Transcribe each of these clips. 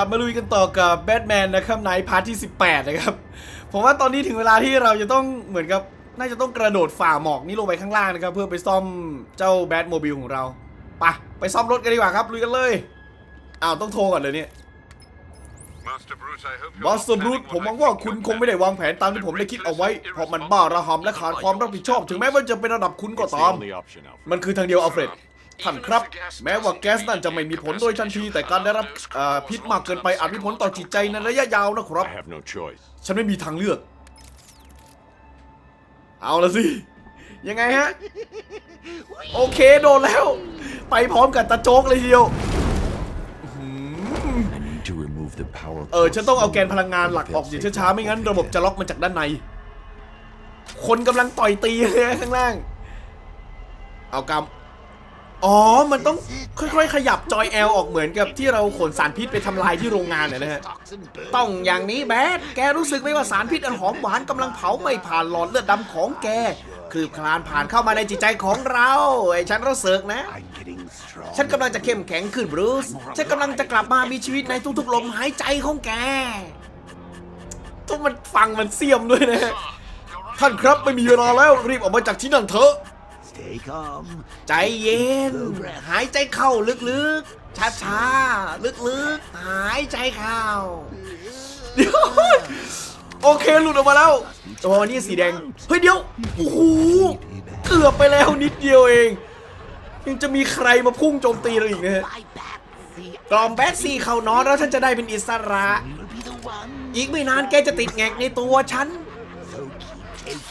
กลับมาลุยกันต่อกับแบทแมนนะครับในพาร์ทที่ 18 นะครับ ผมว่าตอนนี้ถึงเวลาที่เราจะต้องเหมือนกับน่าจะต้องกระโดดฝ่าหมอกนี้ลงไปข้างล่างนะครับ เพื่อไปซ่อมเจ้าแบทโมบิลของเราไปไปซ่อมรถกันดีกว่าครับลุยกันเลยอ้าวต้องโทรก่อนเลยเนี่ย Master Bruce, I hope บอสบรูทผมหวังว่าคุณคงไม่ได้วางแผนตามที่ผมได้คิดเอาไว้ เพราะมันบ้าระหำและขาดความรับผิดชอบ ถึงแม้ว่าจะเป็นระดับคุณก็ It's the ตาม only option, Alfred. มันคือทางเดียวอัลเฟรด ท่านครับ แม้ว่าแก๊สนั่นจะไม่มีผลโดยทันที แต่การได้รับเอ่อพิษมากเกินไปอาจมีผลต่อจิตใจในระยะยาวนะครับ I have no choice. ฉันไม่มีทางเลือก เอาละสิ ยังไงฮะ โอเคโดนแล้ว ไปพร้อมกับตาโจ๊กเลยทีเดียว I need to remove the power. เออ ฉันต้องเอาแกนพลังงานหลักออกอย่างช้าๆ ไม่งั้นระบบจะล็อกมันจากด้านใน คนกำลังต่อยตีเลยข้างล่าง เอากำ อ๋อ มันต้องค่อยๆ ขยับจอยแอลออกเหมือนกับที่เราขนสารพิษไปทำลายที่โรงงานเนี่ยนะฮะ ต้องอย่างนี้แบดแกรู้สึกไหมว่าสารพิษอันหอมหวานกำลังเผาไม่ผ่านหลอดเลือดดำของแก คืบคลานผ่านเข้ามาในจิตใจของเราไอ้ฉันรู้สึกนะ ฉันกำลังจะเข้มแข็งขึ้นบรูซ ฉันกำลังจะกลับมามีชีวิตในทุกๆ ลมหายใจของแกต้องมันฟังมันเสียมด้วยนะ ท่านครับไม่มีเวลาแล้วรีบออกมาจากที่นั่นเถอะ ใจเย็น หายใจเข้าลึกๆ ช้าๆ ลึกๆ หายใจเข้าเดี๋ยวโอเคหลุดออกมาแล้วโอ้นี่สีแดง เฮ้ยเดี๋ยว โอ้โห เกือบไปแล้วนิดเดียวเอง ยังจะมีใครมาพุ่งโจมตีเราอีกนะฮะ My back, see, กล่อมแบทซี่เข้านอนแล้วฉันจะได้เป็นอิสระ will be the one. อีกไม่นานแกจะติดแงกในตัวฉัน So keep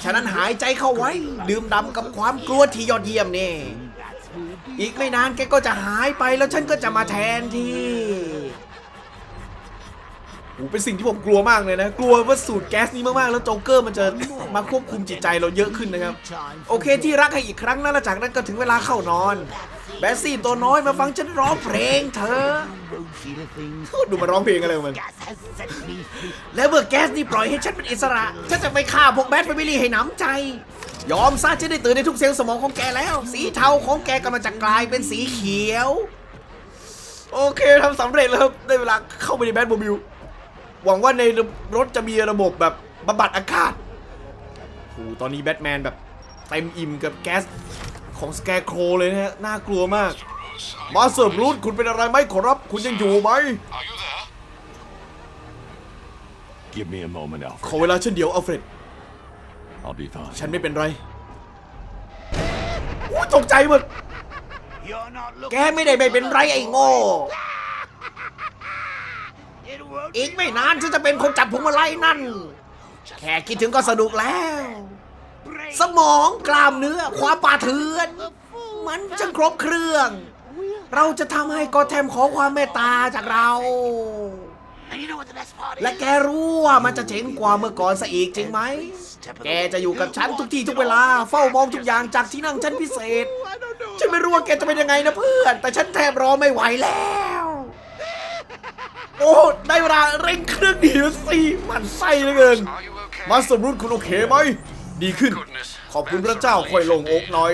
ฉะนั้นหายใจเข้าไว้ ดื่มด่ำกับความกลัวที่ยอดเยี่ยมนี่ อีกไม่นานแกก็จะหายไปแล้วฉันก็จะมาแทนที่ โอ้เป็นสิ่งที่ผมกลัวมากเลยนะ กลัวว่าสูตรแก๊สนี้มากๆ แล้วโจ๊กเกอร์มันจะมาควบคุมจิตใจเราเยอะขึ้นนะครับ โอเคที่รักให้อีกครั้งนะแล้วจากนั้นก็ถึงเวลาเข้านอน แบสซี่ตัวน้อยมาฟังฉันร้องเพลงเธอ ดูมาร้องเพลงอะไรของมัน แล้วเมื่อแก๊สนี่ปล่อยให้ฉันเป็นอิสระ ฉันจะไปฆ่าพวกแบทแฟมิลี่ให้หนำใจ ยอมซะจะได้ตื่นในทุกเซลล์สมองของแกแล้ว สีเทาของแกกำลังจะกลายเป็นสีเขียว โอเคทำสำเร็จแล้วครับได้เวลาเข้าไปในแบทโมบิล หวังว่าในรถจะมีระบบแบบบำบัดอากาศโอ้โหตอนนี้แบทแมนแบบเต็มอิ่มกับแก๊สของสแกร์โครเลยนะฮะ น่ากลัวมาก มาเสิร์ฟรูทคุณเป็นอะไรไหมขอรับ คุณยังอยู่ไหม Are you there? Give me a moment, ขอ Alfred. เวลาฉันเดียวอัลเฟรด I'll be fine. ฉันไม่เป็นไรอู้ตกใจหมด You're not แก looking. ไม่ได้ไม่เป็นไรไอ้โง่ It won't อีกไม่นานฉันจะเป็นคนจับพวงมาลัยนั่น แค่คิดถึงก็สนุกแล้ว สมองกล้ามเนื้อ ความป่าเถื่อน มันช่างครบเครื่อง เราจะทำให้กอแทมขอความเมตตาจากเรา และแกรู้ว่ามันจะเจ๋งกว่าเมื่อก่อนซะอีกจริงไหม แกจะอยู่กับฉันทุกที่ทุกเวลา เฝ้ามองทุกอย่างจากที่นั่งฉันพิเศษ ฉันไม่รู้ว่าแกจะเป็นยังไงนะเพื่อน แต่ฉันแทบรอไม่ไหวแล้ว โอ้ได้เวลาเร่งเครื่องดีแล้วสิมันไส้เหลือเกิน Are you okay? มาสรุปคุณโอเคไหมดีขึ้น ขอบคุณพระเจ้าค่อยลงอกหน่อย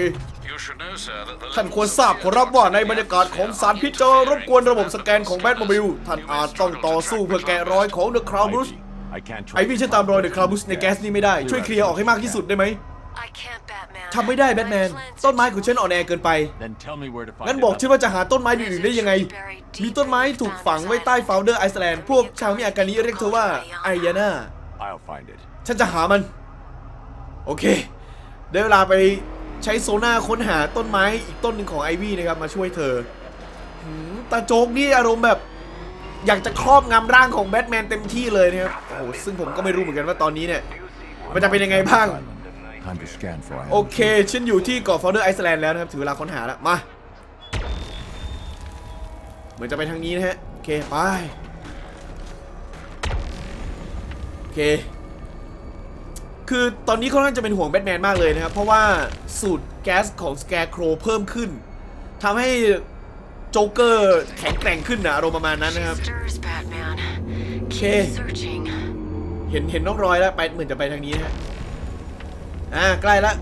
You should know, sir, that the ท่านควรทราบขอรับว่าในบรรยากาศของสารพิษจะรบกวนระบบสแกนของแบทโมบิลท่านอาจต้องต่อสู้เพื่อแกะรอยของเดอะคราวบุส Ivy, I can't ไอ trust วี่ฉันตามรอยเดอะคราวบุสในแก๊สนี้ไม่ได้ช่วยเคลียร์ออกให้มากที่สุดได้ไหม I can't, Batman. ทำไม่ได้แบทแมน ต้นไม้ของฉันอ่อนแอเกินไป Then tell me where to find งั้น it, บอกฉัน Alfred. ว่าจะหาต้นไม้อื่นๆได้ยังไง มีต้นไม้ถูกฝังไว้ใต้ฟาวเดอร์ไอซ์แลนด์ พวกชาวมิอาการนี้เรียกเธอว่าไอยาน่า I'll find it. ฉันจะหามัน โอเค ได้เวลาไปใช้โซน่าค้นหาต้นไม้อีกต้นหนึ่งของไอวี่นะครับมาช่วยเธอหืมตาโจกนี่อารมณ์แบบอยากจะครอบงำร่างของแบทแมนเต็มที่เลยนะครับ โอ้โห ซึ่งผมก็ไม่รู้เหมือนกันว่าตอนนี้เนี่ย มันจะเป็นยังไงบ้าง โอ items. เค ฉันอยู่ที่เกาะฟาวเดอร์ไอซ์แลนด์แล้วนะครับ ถึงเวลาค้นหาแล้ว มา เหมือนจะไปทางนี้นะฮะ โอเค ไป โอเค คือตอนนี้ค่อนข้างจะเป็นห่วงแบทแมนมากเลยนะครับ เพราะว่าสูตรแก๊สของสแกร์โครเพิ่มขึ้นทำให้โจ๊กเกอร์แข็งแกร่งขึ้นนะอารมณ์ประมาณนั้นนะครับ Stirs, Batman. Okay. Keep searching. เห็นเห็นน้องรอยแล้วไปเหมือนจะไปทางนี้นะฮะ อ่าใกล้ละ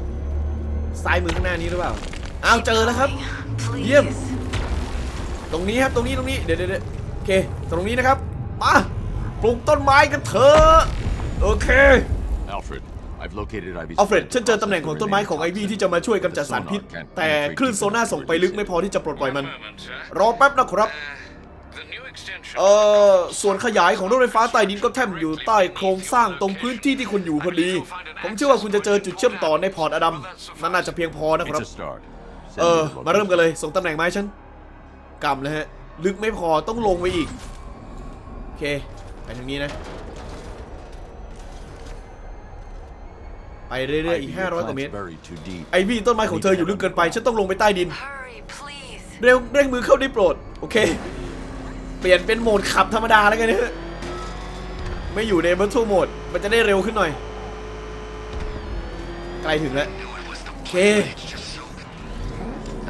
ซ้ายมือข้างหน้านี้หรือเปล่าอ้าวเจอแล้วครับ Please. เยี่ยม ตรงนี้ครับตรงนี้ตรงนี้เดี๋ยวเดี๋ยวเดี๋ยวโอเค ตรงนี้นะครับมาปลูกต้นไม้กันเถอะโอเค Alfred, I've located Ivy's อัลเฟรด friend ฉันเจอตำแหน่งของต้นไม้ของไอวี่ที่จะมาช่วยกำจัดสารพิษ แต่คลื่นโซน่าส่งไปลึกไม่พอที่จะปลดปล่อยมัน Moment, sir. รอแป๊บนะครับ The new extension. เอ่อส่วนขยายของรถไฟฟ้าใต้ดินก็แทบอยู่ใต้โครงสร้างตรงพื้นที่ที่คุณอยู่พอดี ผมเชื่อว่าคุณจะเจอจุดเชื่อมต่อในพอร์ตอดัมนั่นน่าจะเพียงพอนะครับ It's a start. เอ Send อ me the มาเริ่ม location. กันเลย ส่งตำแหน่งมาให้ฉันกำเลยฮะ ลึกไม่พอต้องลงไปอีก โอเค ไปทางนี้นะ ไปเรื่อยๆอีก Ivy, your 500 กว่าเมต plant's ร buried too deep. ไอวี่ต้นไม้ของเธออยู่ลึกเกินไป ฉันต้องลงไปใต้ดิน Hurry, please. เร็วเร่งมือเข้าได้โปรด โอเค เปลี่ยนเป็นโหมดขับธรรมดาแล้วกันนะฮะไม่อยู่ในบัตทูโหมด มันจะได้เร็วขึ้นหน่อย ใกล้ถึงแล้ว โอเค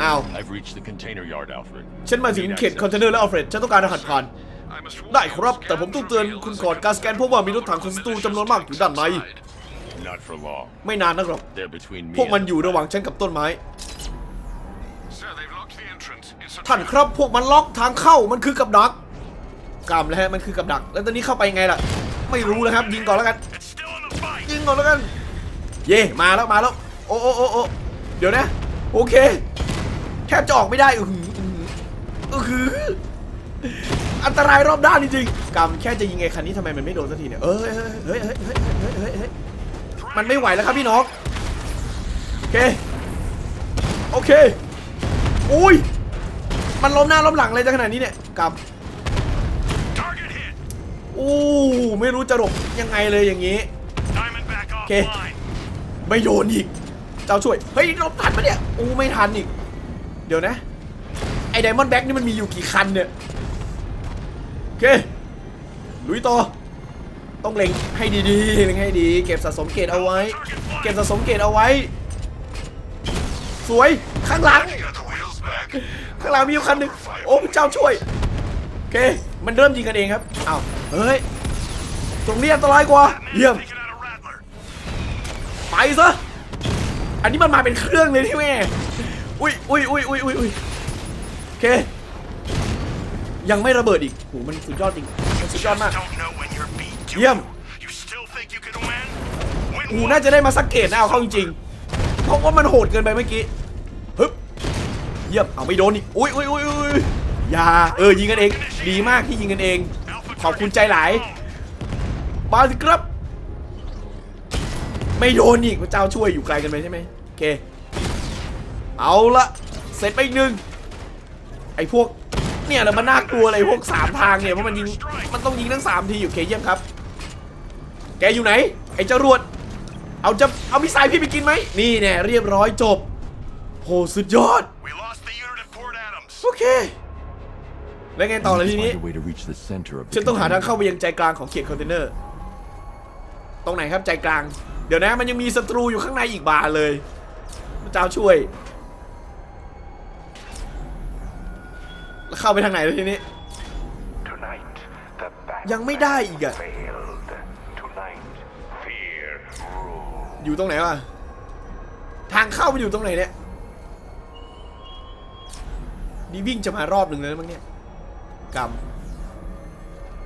อ้าว I've reached the container yard, Alfred. ฉันมาถึงเขตคอนเทนเนอร์แล้วอัลเฟรด ฉันต้องการรหัสผ่าน I must warn ได้ you, ครับ Mr. แต่ผมต้องเตือน Alfred, คุณ the ก่อน wheels การสแกนพบว่ามีรถถังของศัตรูจำนวนมากอยู่ด้านใน outside. Not for long. ไม่นานนักหรอก They're between me พวกมัน and อยู่ระหว่างฉันกับต้นไม้ ท่านครับพวกมันล็อกทางเข้ามันคือกับดักกำแล้วฮะมันคือกับดัก แล้วตอนนี้เข้าไปยังไงล่ะ ไม่รู้เลยครับ ยิงก่อนแล้วกัน ยิงก่อนแล้วกัน เย่มาแล้วมาแล้ว โอ้โอ้โอ้โอ้เดี๋ยวนะ โอเค แทบจะออกไม่ได้อือหืออือหืออันตรายรอบด้านจริงๆกำแค่จะยิงไอ้คันนี้ทำไมมันไม่โดนสักทีเนี่ยเอ้ยเฮ้ยเฮ้ยเฮ้ยเฮ้ยเฮ้ยเฮ้ยเฮ้ยมันไม่ไหวแล้วครับพี่น้องโอเค โอเค อุ้ย มันล้มหน้าล้มหลังเลยจะขนาดนี้เนี่ยกำ Target hit. อู้ไม่รู้จะหลบยังไงเลยอย่างนี้ Diamondback Okay. offline. ไม่โยนอีกเจ้าช่วยเฮ้ยหลบทันปะเนี่ยอู้ไม่ทันอีก เดี๋ยวนะ ไอ้ไดมอนด์แบ็กนี่มันมีอยู่กี่คันเนี่ยโอเคลุยต่อต้องเล็งให้ดีๆเล็งให้ดี เก็บสะสมเกรดเอาไว้ เก็บสะสมเกรดเอาไว้ สวยข้างหลัง ข้างหลังมีอยู่คันหนึ่งโอ้พระเจ้าช่วยโอเคมันเริ่มยิงกันเองครับอ้าวเฮ้ยตรงนี้อันตรายกว่าเยี่ยมไปซะอันนี้มันมาเป็นเครื่องเลยที่แม่อุ้ยอุ้ยอุ้ยอุ้ยอุ้ยอุ้ยโอเค ยังไม่ระเบิดอีกโหมันสุดยอดจริงมันสุดยอดมาก Don't know when you're beat. do Yum. you? You still think you can win? Win อู what? น่าจะได้มาสักเกตนะเอาเข้าจริงๆเพราะว่ามันโหดเกินไปเมื่อกี้ เยี่ยมเอาไม่โดนอีกอุ้ยอุ้ยอุ้ยอุ้ยอย่าเออยิงกันเอง ดีมากที่ยิงกันเอง ขอบคุณใจหลายมาสิครับ ไม่โดนอีกพระเจ้าช่วยอยู่ไกลกันไปใช่ไหมโอเค เอาละเสร็จไปอีกหนึ่งไอ้พวกเนี่ยแหละมันน่ากลัวอะไรพวกสามทางเนี่ยเพราะมันยิงมันต้องยิงทั้งสามทีอยู่เคเยี่ยมครับ แกอยู่ไหน ไอ้จรวด เอาจะเอามิสไซล์พี่ไปกินไหมนี่แน่เรียบร้อยจบโหสุดยอด โอเค แล้วไงต่อเลยที Find นี้ a way to reach the center of the ฉันต้องหาทาง container. เข้าไปยังใจกลางของเขตคอนเทนเนอร์ ตรงไหนครับใจกลาง เดี๋ยวนะมันยังมีศัตรูอยู่ข้างในอีกบานเลยพระเจ้าช่วย แล้วเข้าไปทางไหนเลยทีนี้ Tonight, the back ยังไม่ได้อีกอะ failed. Tonight, fear ruled. อยู่ตรงไหนวะ ทางเข้าไปอยู่ตรงไหนเนี่ย นี่วิ่งจะมารอบหนึ่งเลยมั้งเนี่ยกรรม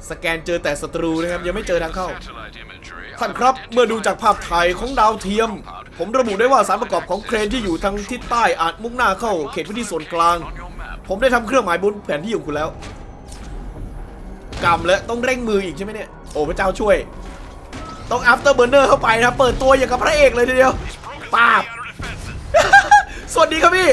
สแกนเจอแต่ศัตรูนะครับ ยังไม่เจอทางเข้า ท่านครับ เมื่อดูจากภาพถ่ายของดาวเทียม ผมระบุได้ว่าสารประกอบของเครนที่อยู่ทางทิศใต้อาจมุ่งหน้าเข้าเขตพื้นที่ส่วนกลาง ผมได้ทำเครื่องหมายบนแผนที่ของคุณแล้วกำแล้วต้องเร่งมืออีกใช่ไหมเนี่ย โอ้พระเจ้าช่วย ต้อง after burner เข้าไปนะเปิดตัวอย่างกับพระเอกเลยทีเดียวป้าบสวัสดีครับพี่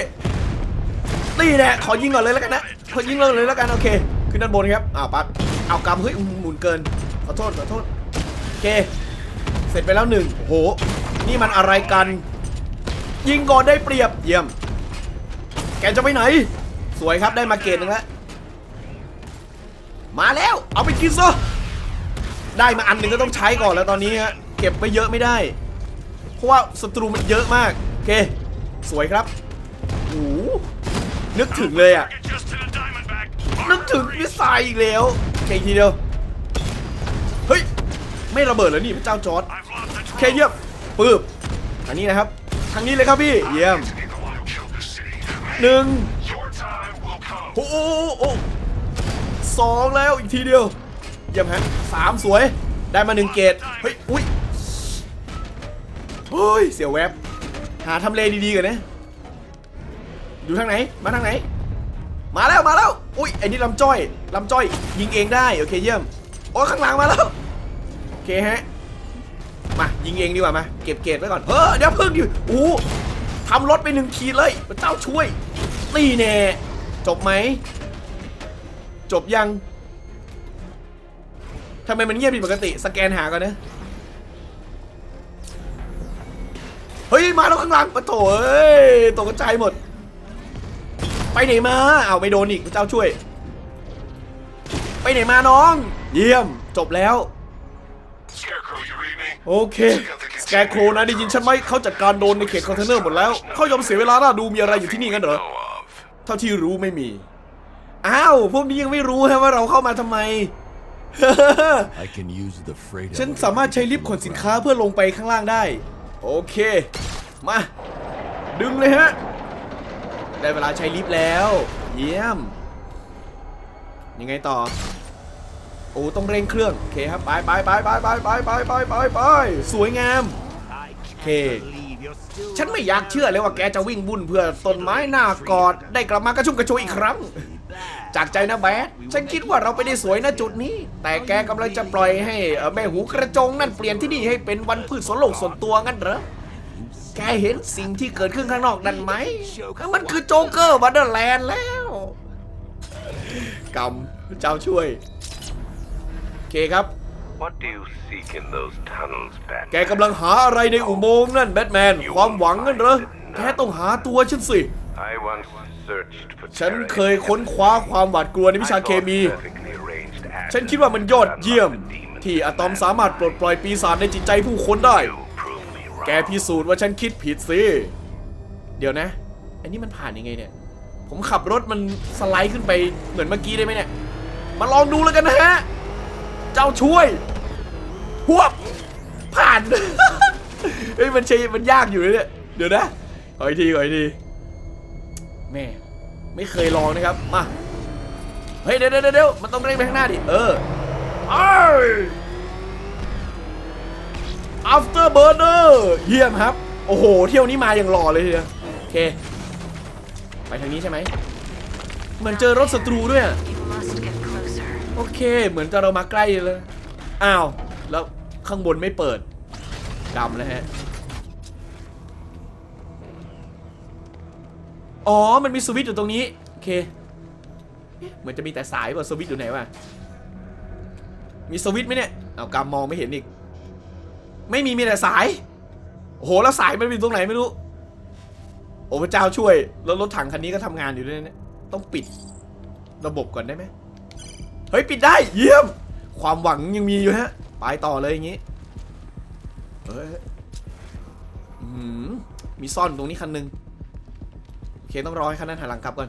นี่แหละขอยิงก่อนเลยแล้วกันนะขอยิงเลยแล้วกันโอเคขึ้นด้านบนครับอ้าวปั๊บเอากำเฮ้ยหมุนเกินขอโทษขอโทษโอเค เสร็จไปแล้วหนึ่งโอ้โห นี่มันอะไรกัน ยิงก่อนได้เปรียบเยี่ยม แกจะไปไหน สวยครับได้มาเกตหนึ่งแล้วมาแล้วเอาไปกินซะได้มาอันหนึ่งก็ต้องใช้ก่อนแล้วตอนนี้ฮะเก็บไปเยอะไม่ได้ เพราะว่าศัตรูมันเยอะมากโอเค สวยครับโอ้ นึกถึงเลยอะ นึกถึงมิสไซล์อีกแล้วโอเคอีกทีเดียว เฮ้ย ไม่ระเบิดแล้วนี่พระเจ้าจอร์ด I've lost the โอเคเยี่ยมปืบอันนี้นะครับ ทางนี้เลยครับพี่ เยี่ยมหนึ่งโอ้โอ้สองแล้วอีกทีเดียว เยี่ยมฮะสามสวย ได้มาหนึ่งเกต เฮ้ย อุ้ยเฮ้ย เสียวแวบ หาทำเลดีๆกันนะ อยู่ทางไหน มาทางไหน มาแล้วมาแล้ว อุ้ยไอ้นี่ลำจ้อยลำจ้อย ยิงเองได้ โอเคเยี่ยม โอ้ข้างหลังมาแล้ว โอเคฮะ มายิงเองดีกว่ามา เก็บเกตไว้ก่อนเฮ้อเดี๋ยวเพึ่งดิอู้ทำรถไปหนึ่งขีดเลยเจ้าช่วยนี่แน่ จบไหม จบยังทำไมมันเงียบผิดปกติ สแกนหาก่อนนะ เฮ้ย มาแล้วข้างหลังปะโถเอ้ยตกใจหมด ไปไหนมาเอาวไม่โดนอีกพระเจ้าช่วย ไปไหนมาน้อง เยี่ยมจบแล้ว Scarecrow, you read me? โอเคสแกโคนะได้ยินฉันไหมเขาจัดการโดนในเขตคอนเทนเนอร์หมดแล้วเขายอมเสียเวลาหน้าดูมีอะไรอยู่ที่นี่กันเหรอ Know of. เท่าที่รู้ไม่มีอ้าวพวกนี้ยังไม่รู้ฮะว่าเราเข้ามาทำไม I can use the freight ฉัน elevator สามารถใช้ลิฟต์ขนสินค้าเพื่อลงไปข้างล่างได้ โอเค มา ดึงเลยฮะ ได้เวลาใช้ลิฟต์แล้ว เยี่ยม ยังไงต่อ โอ้ต้องเร่งเครื่องโอเคครับไปไปไปไปไปไปไปไปไปไปสวยงาม I can't Okay. believe you're still ฉันไม่อยากเชื่อเลยว่าแกจะวิ่งบุ่นเพื่อต้นไม้หน้ากอด ได้กลับมากระชุ่มกระชวยอีกครั้ง จากใจนะแบดฉันคิดว่าเราไปได้สวยนะจุดนี้ แต่แกกำลังจะปล่อยให้แม่หูกระจงนั่นเปลี่ยนที่นี่ให้เป็นวันพืชสวนโลกส่วนตัวงั้นเหรอ แกเห็นสิ่งที่เกิดขึ้นข้างนอกนั่นไหม มันคือโจ๊กเกอร์บันเดอร์แลนด์แล้วกำเจ้าช่วย โอเคครับ What do you seek in those tunnels, แก Batman? กำลังหาอะไรในอุโมงค์นั่นแบทแมน ความหวังนั่นเหรอ แกต้องหาตัวฉันสิ I once searched for ฉัน terror เคยค้นคว้าความหวาดกลัวในวิชา I เค thought มี perfectly arranged acts ฉันคิดว่ามันยอดเยี่ยม unlock the demons ที่อะตอมสามารถปลดปล่อยปีศาจในจิตใจผู้คนได้ แกพิสูจน์ว่าฉันคิดผิดสิ เดี๋ยวนะ อันนี้มันผ่านยังไงเนี่ย ผมขับรถมันสไลด์ขึ้นไปเหมือนเมื่อกี้ได้ไหมเนี่ย มาลองดูแล้วกันนะฮะ เจ้าช่วยพวบผ่าน เฮ้ยมันใช่มันยากอยู่เลยเนี่ย เดี๋ยวนะขออีกทีขออีกทีแม่ไม่เคยลองนะครับ มา เฮ้ยเดี๋ยวเดี๋ยวเดี๋ยวมันต้องเร่งไปข้างหน้าดิ เออไอ้ after burner เยี่ยมครับ โอ้โห เที่ยวนี้มาอย่างหล่อเลยทีเดียวโอเค ไปทางนี้ใช่ไหมเหมือนเจอรถศัตรูด้วย โอเค เหมือนจะเรามาใกล้เลย อ้าว แล้วข้างบนไม่เปิดดำแล้วฮะ อ๋อ มันมีสวิตช์อยู่ตรงนี้ โอเคเอ๊ะเหมือนจะมีแต่สายว่าสวิตช์อยู่ไหนวะ มีสวิตช์ไหมเนี่ย เอากำมองไม่เห็นอีก ไม่มีมีแต่สาย โอ้โหแล้วสายมันอยู่ตรงไหนไม่รู้ โอ้พระเจ้าช่วย แล้วรถถังคันนี้ก็ทำงานอยู่ด้วยเนี่ย ต้องปิดระบบก่อนได้ไหมเฮ้ยปิดได้เยี่ยม ความหวังยังมีอยู่ฮะ ไปต่อเลยอย่างงี้เฮ้ยมีซ่อนตรงนี้คันหนึ่งโอเคต้องรอให้คันนั้นหันหลังกลับก่อน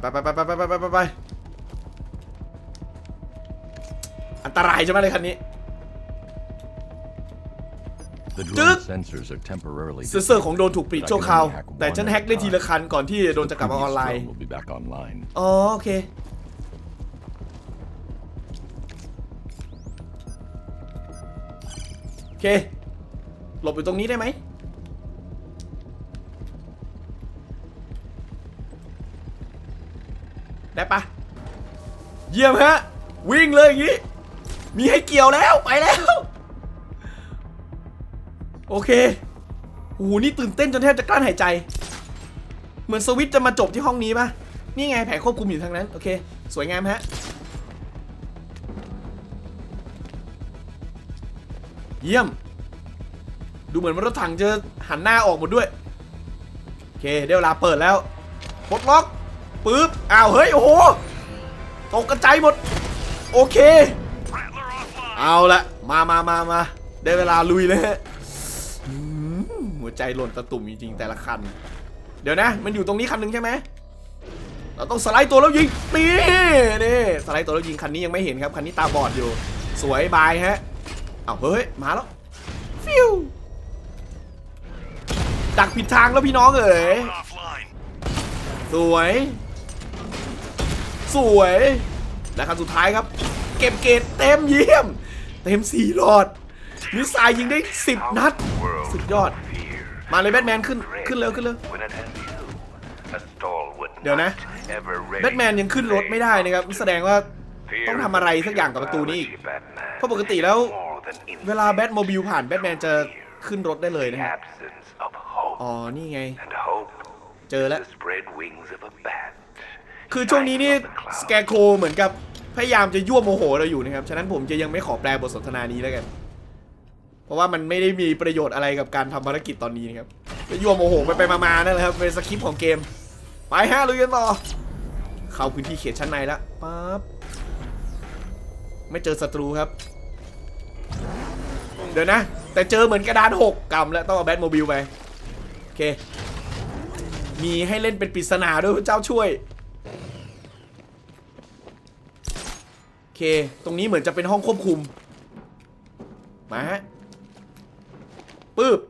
ไปไปไปไปไปไปไปไปอันตรายใช่ไหมเลยคันนี้ The Dude. drone sensors are temporarily เซนเซอร์ของโดนถูกปิดชั่วคราว แต่ฉันแฮ็กได้ทีละคันก่อนที่โดนจะกลับมาออนไลน์ will be back online. อ๋อโอเคโอเค หลบอยู่ตรงนี้ได้ไหม ได้ปะ เยี่ยมฮะ วิ่งเลยอย่างนี้ มีให้เกี่ยวแล้ว ไปแล้วโอ เคโอ้โหนี่ตื่นเต้นจนแทบจะกลั้นหายใจ เหมือนสวิตจะมาจบที่ห้องนี้ปะนี่ไงแผงควบคุมอยู่ทางนั้น โอเค สวยงามฮะ เยี่ยม ดูเหมือนรถถังจะหันหน้าออกหมดด้วย โอเคได้เวลาเปิดแล้วปลดล็อกปึ๊บ อ้าว เฮ้ย โอ้โห ตกกระจายหมด โอเค เอาละมามามามาได้เวลาลุยเลยฮะอืมหัว ใจหล่นตะตุ่มจริงๆแต่ละคัน เดี๋ยวนะ มันอยู่ตรงนี้คันหนึ่งใช่ไหมเราต้องสไลด์ตัวแล้วยิงนี่นี่สไลด์ตัวแล้วยิงคันนี้ยังไม่เห็นครับคันนี้ตาบอดอยู่ สวยบายฮะเอาเฮ้ยมาแล้วฟิวดักผิดทางแล้วพี่น้องเอ๋ยสวย สวย และคันสุดท้ายครับ เก็บเกรดเต็มเยี่ยม เต็มสี่หลอดมิสไซยิงได้ 10 นัด สุดยอด มาเลยแบทแมนขึ้นขึ้นเร็วขึ้นเร็วเดี๋ยวนะแบทแมนยังขึ้นรถไม่ได้นะครับแสดงว่าต้องทำอะไรสักอย่างกับประตูนี้อีกเพราะปกติแล้ว เวลาแบทโมบิลผ่านแบทแมนจะขึ้นรถได้เลยนะครับ absence of hope. อ๋อ นี่ไง เจอแล้ว คือช่วงนี้นี่สแกโคเหมือนกับพยายามจะยั่วโมโหเราอยู่นะครับ ฉะนั้นผมจะยังไม่ขอแปลบทสนทนานี้แล้วกัน เพราะว่ามันไม่ได้มีประโยชน์อะไรกับการทำภารกิจตอนนี้นะครับยั่วโมโหไปไปมาๆนั่นแหละครับเป็นสคริปต์ของเกม ไปฮะลุยกันต่อ เข้าพื้นที่เขตชั้นในแล้วปั๊บไม่เจอศัตรูครับ เดี๋ยวนะ แต่เจอเหมือนกระดานหกกำแล้วต้องเอาแบทโมบิลไป โอเค มีให้เล่นเป็นปริศนาด้วยพระเจ้าช่วยโอเค ตรงนี้เหมือนจะเป็นห้องควบคุม มาฮะ ปึ๊บ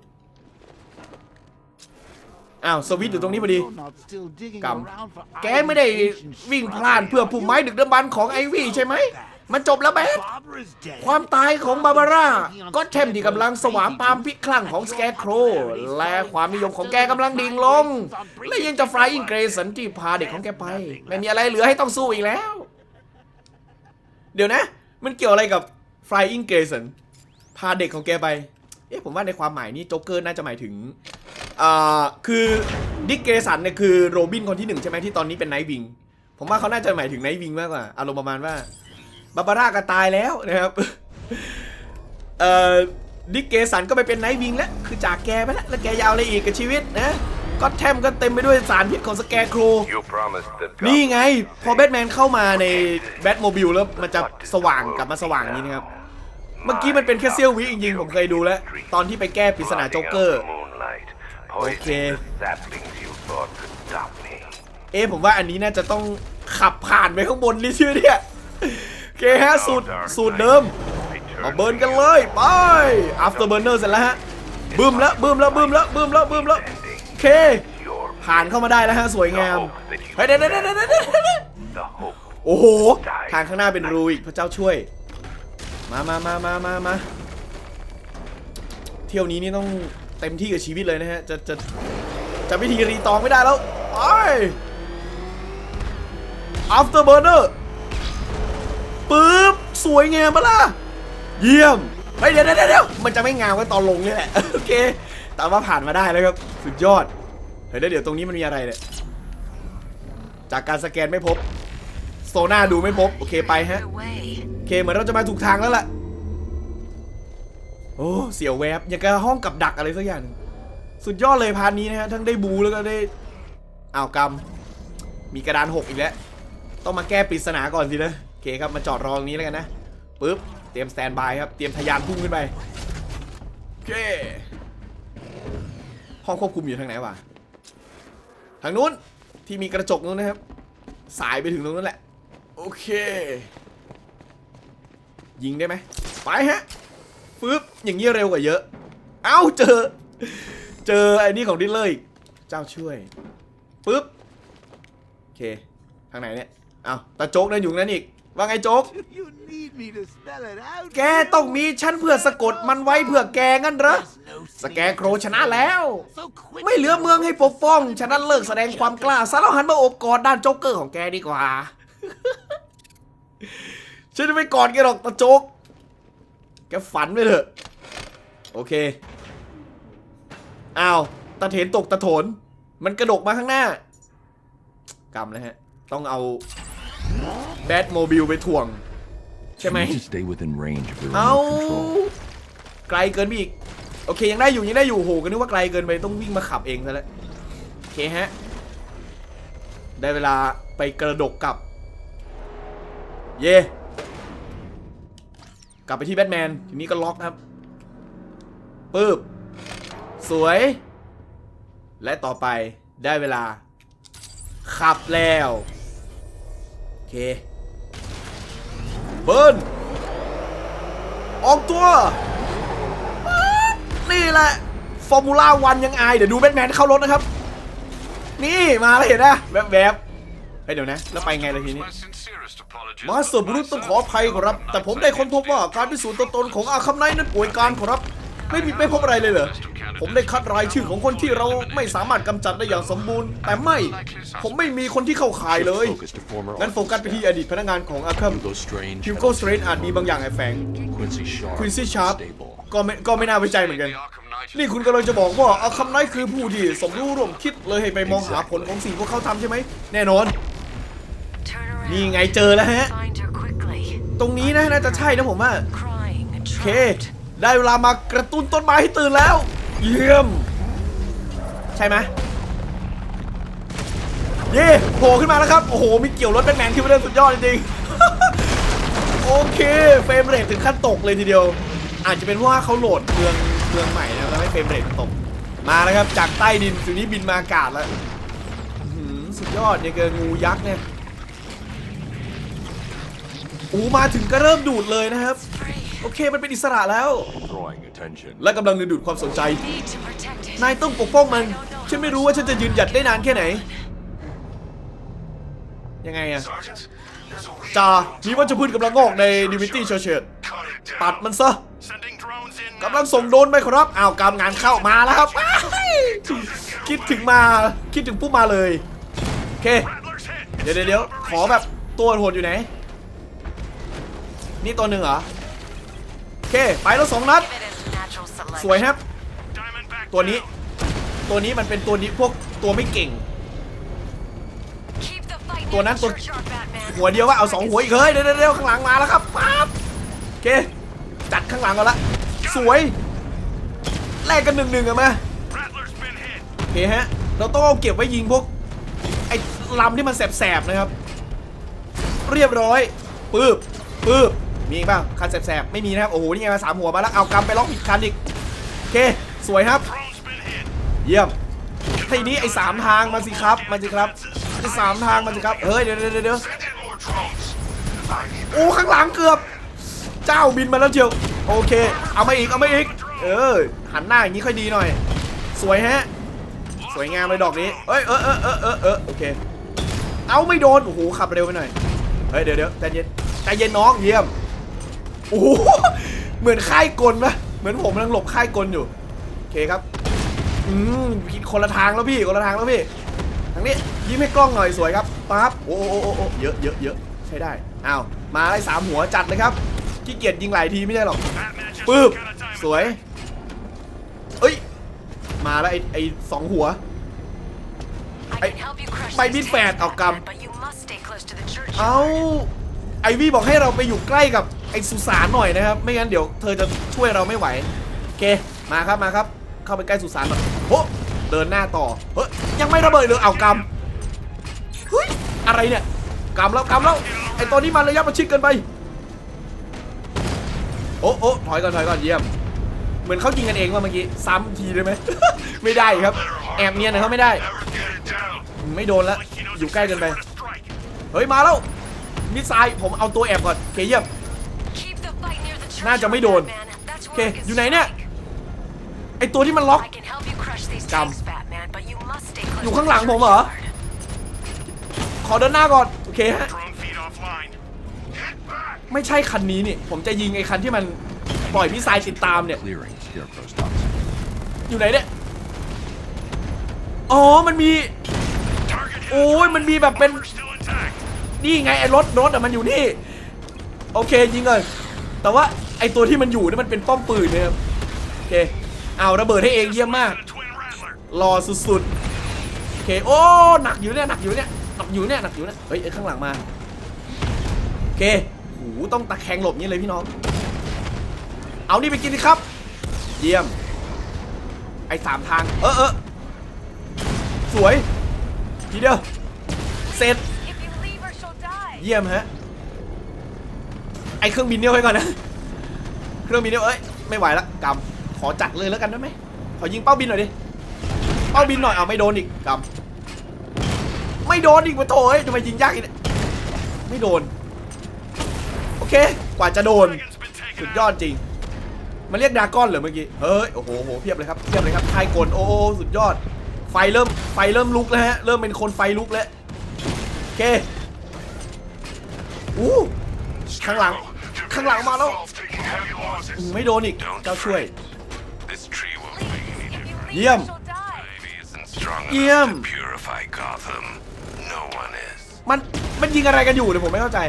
อ้าวสวิตอยู่ตรงนี้พอดีกำแกไม่ได้วิ่งพลานเพื่อผู้ไม้ดึกดำบรรของไอวี่ใช่ไหม มันจบแล้วแบทความตายของบาบาร่า ก็เทมที่กำลังสวามปามพิคลั่งของสแกโครและความนิยมของแกกำลังดิ่งลง และยังจะฟรายอิงเกรสันที่พาเด็กของแกไป ไม่มีอะไรเหลือให้ต้องสู้อีกแล้ว เดี๋ยวนะ มันเกี่ยวอะไรกับฟรายอิงเกรสันพาเด็กของแกไป เอ๊ะผมว่าในความหมายนี้โจ๊กเกอร์น่าจะหมายถึงอ่าคือดิกเกรสันเนี่ยคือโรบินคนที่หนึ่งใช่ไหมที่ตอนนี้เป็นไนท์วิงผมว่าเขาน่าจะหมายถึงไนท์วิงมากกว่าอารมณ์ประมาณว่าบาบาร่าก็ตายแล้วนะครับเอ่อดิกเกสันก็ไปเป็นไนท์วิงแล้วคือจากแกไปแล้วแล้วแกยาวอะไรอีกกับชีวิตนะก็แทมก็เต็มไปด้วยสารพิษของสแกร์โคร You promised that นี่ God ไง พอแบทแมนเข้ามาในแบทโมบิลแล้วมันจะสว่างกลับมาสว่างอย่างนี้นะครับ เมื่อกี้มันเป็นแค่เซี่ยววิจริงๆผมเคยดูแล้ว ตอนที่ไปแก้ปริศนาโจ๊กเกอร์ Moonlight, Okay. poisoning the saplings you thought could stop me. เอ๊ะผมว่าอันนี้น่าจะต้องขับผ่านไปข้างบนนี่ชื่อเนี่ยโอเคฮะสูตรสูตรเดิมมาเบิร์นกันเลยไป after burner เสร็จแล้วฮะบึ้มแล้วบึ้มแล้วบึ้มแล้วบึ้มแล้วบึ้มแล้วโอเค ผ่านเข้ามาได้แล้วฮะสวยงามเฮ้ยเดี๋ยวเดี๋ยวเดี๋ยวเดี๋ยวโอ้โห ทางข้างหน้าเป็นรูอีกพระเจ้าช่วย มามามามามามาเที่ยวนี้นี่ต้องเต็มที่กับชีวิตเลยนะฮะ จะจะจะวิธีรีตองไม่ได้แล้วไป after burner ปึ๊บ สวยงามปะล่ะ เยี่ยมเฮ้ยเดี๋ยวเดี๋ยวเดี๋ยวมันจะไม่งามก็ตอนลงนี่แหละ โอเค แต่ว่าผ่านมาได้แล้วครับ สุดยอด เฮ้ยวเดี๋ยวตรงนี้มันมีอะไรเนี่ย จากการสแกนไม่พบ โซน่าดูไม่พบ โอเคไปฮะ โอเคเหมือนเราจะมาถูกทางแล้วล่ะ โอ้เสียวแวบอย่างกับห้องกับดักอะไรสักอย่าง สุดยอดเลยพาร์ทนี้นะฮะ ทั้งได้บูแล้วก็ได้อ้าวกำมีกระดานหกอีกแล้ว ต้องมาแก้ปริศนาก่อนสินะโอเคครับมาจอดรอตรงนี้แล้วกันนะปึ๊บเตรียมสแตนบายครับเตรียมทะยานพุ่งขึ้นไปโอเคห้องควบคุมอยู่ทางไหนวะทางนู้นที่มีกระจกนู้นนะครับ สายไปถึงตรงนั้นแหละ โอเค ยิงได้ไหมไปฮะปึ๊บอย่างนี้เร็วกว่าเยอะ เอ้าเจอ เจอไอ้นี่ของดิลเลอร์อีกเจ้าช่วยปึ๊บโอเค ทางไหนเนี่ยเอ้าตาโจ๊กนั่นอยู่นั้นอีก ว่าไงโจ๊ก You need me to spell it out. แกต้องมีฉันเพื่อสะกดมันไว้เพื่อแกงั้นเหรอ There's no สแกโครชนะแล้ว So quick. ไม่เหลือเมืองให้ปกป้อง ฉะนั้นเลิกแสดงความกล้าซะแล้วหันมาโอบกอดด้านโจ๊กเกอร์ของแกดีกว่า ฉันจะไม่กอดแกหรอกตาโจ๊กแกฝันไปเถอะ โอเค อ้าวตาเถนตกตาโถน มันกระดกมาข้างหน้ากำแล้วฮะ ต้องเอาแบทโมบิลไปถ่วง ใช่ไหม You need to stay within range of the เอา remote control. ไกลเกินไปอีก โอเค ยังได้อยู่ ยังได้อยู่โหก็นึกว่าไกลเกินไปต้องวิ่งมาขับเองซะแล้ว โอเคฮะ ได้เวลาไปกระดกกลับ เย่กลับไปที่แบทแมน ทีนี้ก็ล็อกครับปึ๊บ สวย และต่อไปได้เวลา ขับแล้ว โอเค เบิร์นออกตัว นี่แหละ ฟอร์มูล่าวันยังอาย เดี๋ยวดูแบทแมนเข้ารถนะครับ นี่มาแล้วเห็นนะแบบแบบเฮ้ยเดี๋ยวนะ แล้วไปไงล่ะทีนี้ มาสเตอร์บรูต้องขออภัยขอรับ แต่ผมได้ค้นพบว่าการพิสูจน์ตัวตนของอาคัมไนท์นั้นป่วยการขอรับ ไม่มีไม่พบอะไรเลยเหรอ ผมได้คัดรายชื่อของคนที่เราไม่สามารถกำจัดได้อย่างสมบูรณ์ แต่ไม่ ผมไม่มีคนที่เข้าข่ายเลย Focus to former งั้นโฟกัสไปที่อดีตพนักงานของอาคัม Hugo Strange. ฮิวโก้สเตรนอาจมีบางอย่างแอบแฝง Quincy Sharp. ควินซี่ชาร์ป Stable. ก็ไม่ก็ไม่น่าไว้ใจเหมือนกัน The Arkham Knight is นี่คุณกำลังจะบอกว่าอาคัมไนท์คือผู้ที่สมรู้ร่วมคิดเลยให้ไปมองหาผลของสิ่งพวกเขาทำใช่ไหม แน่นอน Turn around. นี่ไงเจอแล้วฮะ Find her quickly. ตรงนี้นะน่าจะใช่นะผมว่า Crying. โอเค Trapped. ได้เวลามากระตุ้นต้นไม้ให้ตื่นแล้ว เยี่ยม ใช่ไหมเย่โผล่ขึ้นมาแล้วครับ โอ้โห มีเกี่ยวรถแบทแมนขึ้นมาได้สุดยอดจริงๆ โอเค เฟรมเรทถึงขั้นตกเลยทีเดียว อาจจะเป็นเพราะว่าเขาโหลดเมืองเมืองใหม่นะครับแล้วให้เฟรมเรทมันตก มาแล้วครับ จากใต้ดินสู่นี้บินมาอากาศแล้วอื้อหือสุดยอดเนี่ยเกินงูยักษ์เนี่ย อูมาถึงก็เริ่มดูดเลยนะครับ Free. โอเคมันเป็นอิสระแล้ว Drawing attention. และกำลังดึงดูดความสนใจ Need to protect it. นายต้องปกป้องมัน ฉันไม่รู้ว่าฉันจะยืนหยัดได้นานแค่ไหน ยังไงอะ Sergeant, there's a จ่ามีวัชพืชกำลังงอกในดิวิตี้เชเชต Cut it ตัด down. มันซะ Sending drones in กำลังส่งโดรนไปครับอ้าวกำงานเข้ามาแล้วครับว้ายคิดถึงมาคิดถึงปุ๊บมาเลย โอเค Rattler's hit. เดี๋ยวเดี๋ยวเดี๋ยวขอแบบตัวโหดอยู่ไหน นี่ตัวหนึ่งเหรอ โอเค ไปแล้วสองนัด สวยครับ ตัวนี้ ตัวนี้มันเป็นตัวนี้พวกตัวไม่เก่ง ตัวนั้นตัวหัวเดียวว่าเอาสองหัวอีกเฮ้ยเดี๋ยวเดี๋ยวเดี๋ยวข้างหลังมาแล้วครับปั๊บโอเค จัดข้างหลังก่อนละ สวย แลกกันหนึ่งหนึ่งอะมาโอเคฮะ เราต้องเอาเก็บไว้ยิงพวกไอ้ลำที่มันแสบๆนะครับ เรียบร้อยปื๊บปื๊บ มีอีกเปล่าคันแสบๆ ไม่มีนะครับ โอ้โห นี่ไงมาสามหัวมาแล้ว เอากำไปล็อกผิดคันอีก โอเค สวยครับ เยี่ยมทีนี้ไอ้สามทางมาสิครับมาสิครับไอ้สามทางมาสิครับ เฮ้ย เดี๋ยวเดี๋ยวเดี๋ยวโอ้ ข้างหลังเกือบ เจ้าบินมาแล้วเชียว โอเค เอามาอีก เอามาอีก เออ หันหน้าอย่างนี้ค่อยดีหน่อย สวยฮะ สวยงามเลยดอกนี้ เอ้ย เออเออเออเออเออโอเค เอาไม่โดน โอ้โห ขับเร็วไปหน่อย เฮ้ย เดี๋ยวเดี๋ยวใจเย็น ใจเย็นน้อง เยี่ยม โอ้โหเหมือนค่ายกลปะเหมือนผมกำลังหลบค่ายกลอยู่โอเคครับอืมผิดคนละทางแล้วพี่คนละทางแล้วพี่ทางนี้ยิ้มให้กล้องหน่อยสวยครับปั๊บโอ้โอ้โอ้โอ้เยอะเยอะเยอะใช้ได้อ้าวมาไล่สามหัวจัดเลยครับขี้เกียจยิงหลายทีไม่ใช่หรอก Batman just ปึ๊บ got a diamond. สวยเอ้ยมาแล้วไอ้ไอ้สองหัว I can help you crush ไป these มิดแฟด tanks, เอาก Batman, but you must stay close to the churchyard. เอาไอวี่บอกให้เราไปอยู่ใกล้กับ ไอ้สุสานหน่อยนะครับ ไม่งั้นเดี๋ยวเธอจะช่วยเราไม่ไหวโอเคมาครับมาครับ เข้าไปใกล้สุสานหน่อยโอ้เดินหน้าต่อเฮ้ยยังไม่ระเบิดเลยเอากำเฮ้ยอะไรเนี่ยกำแล้วกำแล้วไอตัวนี้มันระยะประชิดเกินไปโอ้โอ้ถอยก่อนถอยก่อนเยี่ยม เหมือนเขายิงกันเองว่าเมื่อกี้ซ้ำทีได้ไหม ไม่ได้ครับ แอบเนียนเขาไม่ได้ ไม่โดนแล้วอยู่ใกล้เกินไป เฮ้ยมาแล้วมิสไซผมเอาตัวแอบก่อนโอเคเยี่ยม น่าจะไม่ churchyard, โดน Batman. That's โอเค where it gets อยู่ไหนเนี่ย strike. ไอตัวที่มันล็อก I can help you crush these Cầm. tanks, Batman, but you must stay close อยู่ to ข้าง the หลังผมเหรอ churchyard. ขอเดินหน้าก่อน โอเคฮะ Drone feed offline. Get back. ไม่ใช่คันนี้นี่ ผมจะยิงไอคันที่มันปล่อยมิสไซล์ติดตามเนี่ย Clearing Scarecrow's toxin. อยู่ไหนเนี่ย อ๋อ มันมี Target hit. โอ้ย มันมีแบบเป็น We're still intact. นี่ไงไอ้รถรถอะมันอยู่นี่ โอเคยิงเลย แต่ว่าไอตัวที่มันอยู่นี่มันเป็นป้อมปืนนะครับโอเคเอาระเบิดให้เองเยี่ยมมาก The twin rattler. รอสุดๆโอเคโอ้หนักอยู่เนี่ยหนักอยู่เนี่ยหนักอยู่เนี่ยหนักอยู่เนี่ยเฮ้ยไอ้ข้างหลังมาโอเคโหต้องตะแคงหลบนี้เลยพี่น้อง เอานี่ไปกินดิครับ เยี่ยม ไอ้สามทาง เออเออสวย ทีเดียว เสร็จ If you leave her, she'll die. เยี่ยมฮะไอเครื่องบินเนี่ยไว้ก่อนนะ เครื่องบินเนี่ยเอ้ยไม่ไหวละกำขอจัดเลยแล้วกันได้ไหมขอยิงเป้าบินหน่อยดิเป้าบินหน่อยเอาไม่โดนอีกกำไม่โดนอีกวะโถ่เอ้ยทำไมยิงยากอีกไม่โดน โอเค กว่าจะโดน สุดยอดจริง มันเรียกดาก้อนเหรอเมื่อกี้เฮ้ยโอ้โหโหเพียบเลยครับเพียบเลยครับทายกลโอ้สุดยอด ไฟเริ่มไฟเริ่มลุกแล้วฮะเริ่มเป็นคนไฟลุกแล้วโอเคอู้ข้างหลัง ข้างหลังมาแล้วไม่โดนอีกเจ้าช่วย This tree won't make any difference. leave, Yum. her, she'll die. Ivy isn't strong enough to purify Gotham. No one is. มันมันยิงอะไรกันอยู่เนี่ยผมไม่เข้าใจ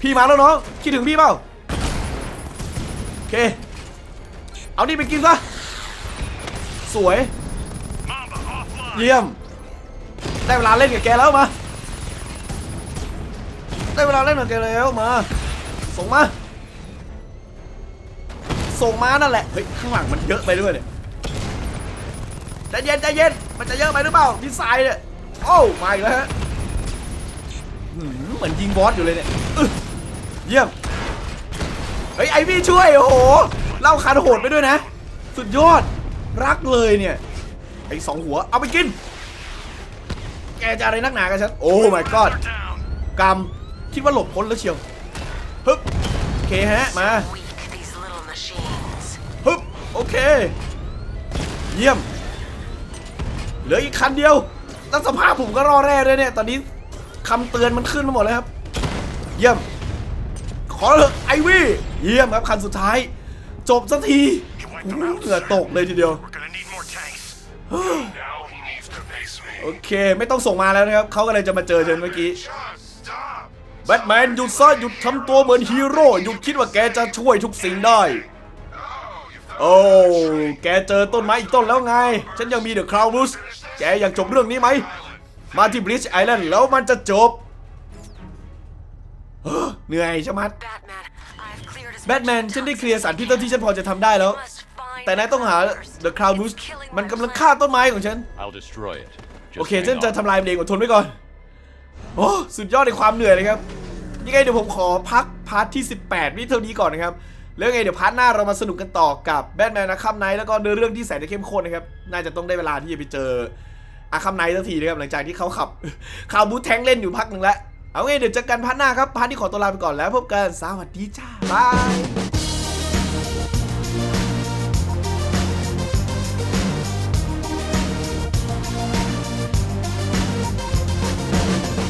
พี่มาแล้วน้องคิดถึงพี่เปล่าโอเค เอานี่ไปกินซะสวย Mamba offline. เยี่ยม ได้เวลาเล่นกับแกแล้วมา ได้เวลาเล่นกับแกแล้วมา ส่งมา ส่งมานั่นแหละ เฮ้ย ข้างหลังมันเยอะไปด้วยเนี่ยใจเย็นใจเย็น มันจะเยอะไปหรือเปล่าพี่สายเนี่ย โอ้มาอีกแล้วฮะเหมือนยิงบอสอยู่เลยเนี่ยเยี่ยม เฮ้ยไอพี่ช่วย โอ้โห เล่าคันโหดไปด้วยนะ สุดยอด รักเลยเนี่ย ไอสองหัว เอาไปกิน แกจะอะไรนักหนากับฉัน โอ้ my god They're down. กรรมคิดว่าหลบพ้นแล้วเชียวฮึบโอ เคฮะ มา Weak, these little machines. ฮึบโอเค เยี่ยม เหลืออีกคันเดียวแล้วสภาพผมก็รอแร่ด้วยเนี่ย ตอนนี้คำเตือนมันขึ้นมาหมดแล้วครับ เยี่ยม ขอเถอะไอวี่ เยี่ยมครับคันสุดท้าย จบสักทีโอ้โหเหงื่อตกเลยทีเดียว We're gonna need more tanks. now he needs to face me. โอเค ไม่ต้องส่งมาแล้วนะครับ เขาก็เลยจะมาเจอฉันเมื่อกี้ Just stop. แบทแมนหยุดซะหยุดทำตัวเหมือนฮีโร่หยุดคิดว่าแกจะช่วยทุกสิ่งได้ Oh, you thought โอ้แกเจอต้นไม้อีกต้นแล้วไง ฉันยังมีเดอะคราวบุสแกอยากจบเรื่องนี้ไหม มาที่บริ d จ์ไอแลนด์แล้วมันจะจบเฮ้อเหนื่อยใช่ไหม Batman, I've cleared as แบทแมนฉันได้เคลียร์สารพิษเท่าที่ฉันพอจะทำได้แล้ว must find แต่นายต้องหา first. The Crown Bush It's killing มัน my กำลัง plan. ฆ่าต้นไม้ของฉัน I'll destroy it. Just โอเค hang ฉันจะ on. ทำลายมันเองอดทนไว้ก่อน โอ้สุดยอดในความเหนื่อยเลยครับยังไงเดี๋ยวผมขอพักพาร์ทที่ 18นี่เท่านี้ก่อนนะครับแล้วไงเดี๋ยวพาร์ทหน้าเรามาสนุกกันต่อกับแบทแมนอาคัมไนท์แล้วก็เนื้อเรื่องที่แสนจะเข้มข้นนะครับน่าจะต้องได้เวลาที่จะไปเจออาคัมไนท์สักทีนะครับหลังจากที่เขาขับข่าวบูทแทงเล่นอยู่พักหนึ่งแล้วเอาไงเดี๋ยวเจอกันพาร์ทหน้าครับพาร์ทนี้ขอตัวลาไปก่อนแล้วพบกันสวัสดีจ้าบาย